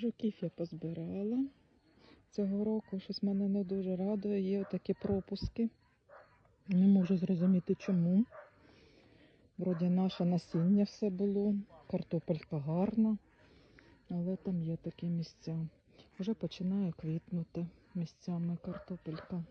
Жуків я позбирала. Цього року щось мене не дуже радує. Є такі пропуски. Не можу зрозуміти чому. Вроді наше насіння все було, картопелька гарна, але там є такі місця. Вже починає квітнути місцями картопелька.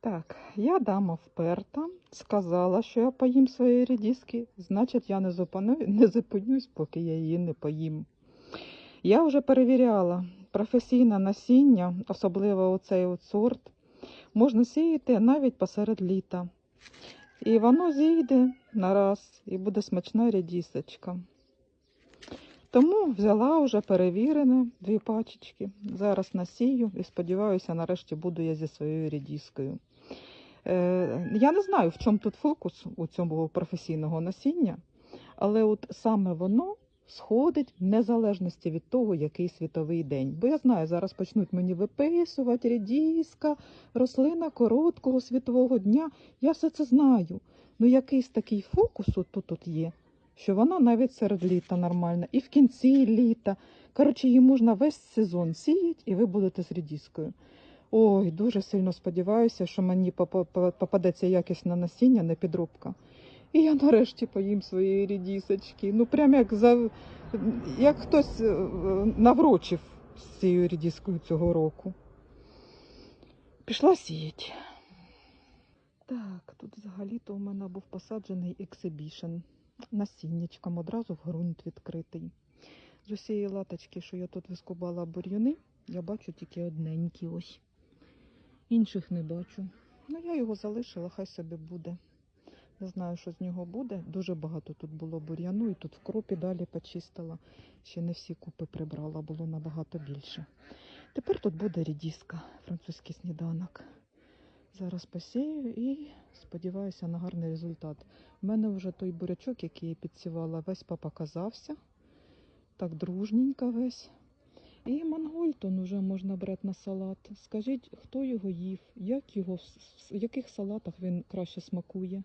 Так, я дама вперта, сказала, що я поїм свої рідіски, значить я не, зупину, не зупинюсь, поки я її не поїм. Я вже перевіряла професійне насіння, особливо оцей от сорт, можна сіяти навіть посеред літа. І воно зійде на раз, і буде смачна рідісочка. Тому взяла вже перевірене дві пачечки. Зараз насію і сподіваюся, нарешті буду я зі своєю рідіскою. Е, я не знаю, в чому тут фокус у цьому професійного насіння, але от саме воно сходить в незалежності від того, який світовий день. Бо я знаю, зараз почнуть мені виписувати рідіска, рослина короткого світового дня. Я все це знаю. Ну якийсь такий фокус от тут, є, що вона навіть серед літа нормальна, і в кінці літа. Коротше, її можна весь сезон сіяти, і ви будете з рідіскою. Ой, дуже сильно сподіваюся, що мені попадеться якісне насіння, не підробка. І я нарешті поїм свої рідісочки. Ну, прям як за як хтось е, наврочив з цією рідіскою цього року. Пішла сіяти. Так, тут взагалі-то у мене був посаджений ексибішн. Насіннячком одразу в ґрунт відкритий. З усієї латочки, що я тут вискубала бур'яни, я бачу тільки одненькі ось. Інших не бачу. Ну, я його залишила, хай собі буде. Не знаю, що з нього буде. Дуже багато тут було бур'яну, і тут в кропі далі почистила. Ще не всі купи прибрала, було набагато більше. Тепер тут буде рідіска, французький сніданок. Зараз посію і сподіваюся на гарний результат. У мене вже той бурячок, який я підсівала, весь попоказався. Так дружненько весь. І мангольтон уже можна брати на салат. Скажіть, хто його їв, як його, в яких салатах він краще смакує?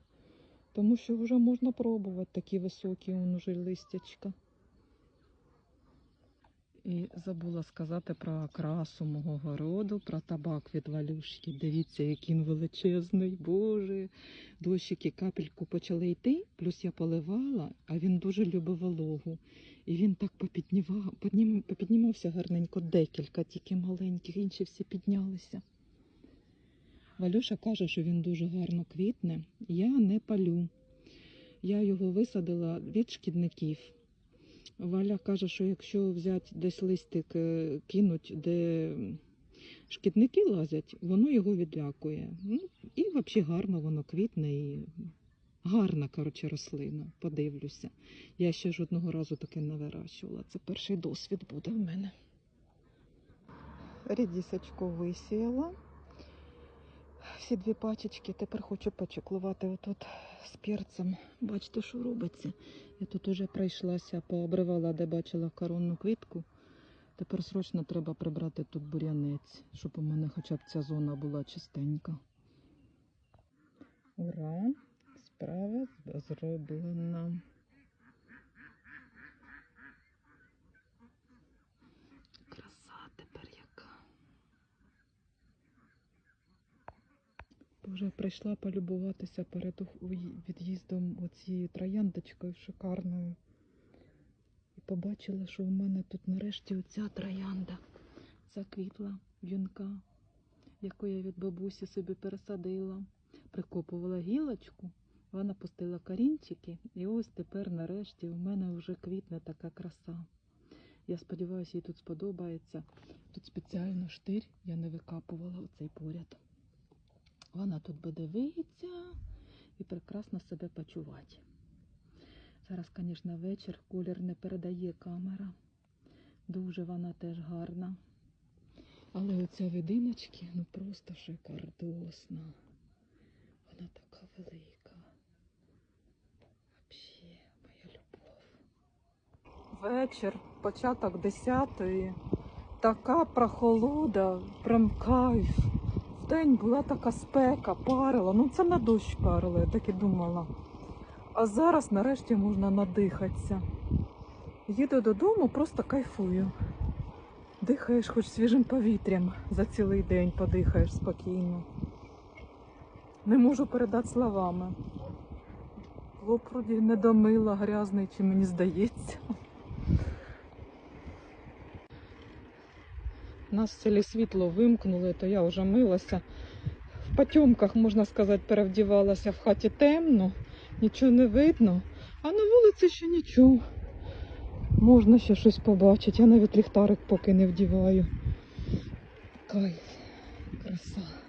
Тому що вже можна пробувати такі високі он уже листячка. І забула сказати про окрасу мого городу, про табак від валюшки. Дивіться, який він величезний, боже. Дощики капельку почали йти, плюс я поливала, а він дуже любить вологу. І він так попіднівав, піднім, попіднімався гарненько, декілька, тільки маленьких, інші всі піднялися. Валюша каже, що він дуже гарно квітне. Я не палю. Я його висадила від шкідників. Валя каже, що якщо взяти десь листик, е, кинуть, де шкідники лазять, воно його відлякує. Ну, і взагалі гарно воно квітне і гарна, коротше, рослина. Подивлюся. Я ще жодного разу таке не вирощувала. Це перший досвід буде в мене. Рідісочку висіяла. Всі дві пачечки. Тепер хочу почеклувати отут з перцем. Бачите, що робиться. Я тут уже пройшлася, пообривала, де бачила коронну квітку. Тепер срочно треба прибрати тут бур'янець, щоб у мене хоча б ця зона була чистенька. Ура! Справа зроблена. Краса тепер яка. Вже прийшла полюбуватися перед від'їздом оцією трояндочкою шикарною. І побачила, що в мене тут нарешті оця троянда заквітла вінка, яку я від бабусі собі пересадила. Прикопувала гілочку, вона пустила корінчики, і ось тепер нарешті в мене вже квітне така краса. Я сподіваюся, їй тут сподобається. Тут спеціально штир я не викапувала оцей поряд. Вона тут буде дивитися і прекрасно себе почувати. Зараз, звісно, вечір, колір не передає камера. Дуже вона теж гарна. Але оця видиночки, ну просто шикардосна. Вона така велика. Вечір, початок десятої. Така прохолода, прям кайф. Вдень була така спека, парила. Ну це на дощ парила, я так і думала. А зараз нарешті можна надихатися. Їду додому, просто кайфую. Дихаєш хоч свіжим повітрям за цілий день, подихаєш спокійно. Не можу передати словами. Лоб вроді не домила, грязний, чи мені здається. Нас в селі світло вимкнули, то я вже милася. В потьомках, можна сказати, перевдівалася в хаті темно, нічого не видно, а на вулиці ще нічого. Можна ще щось побачити. Я навіть ліхтарик поки не вдіваю. Кайф, краса.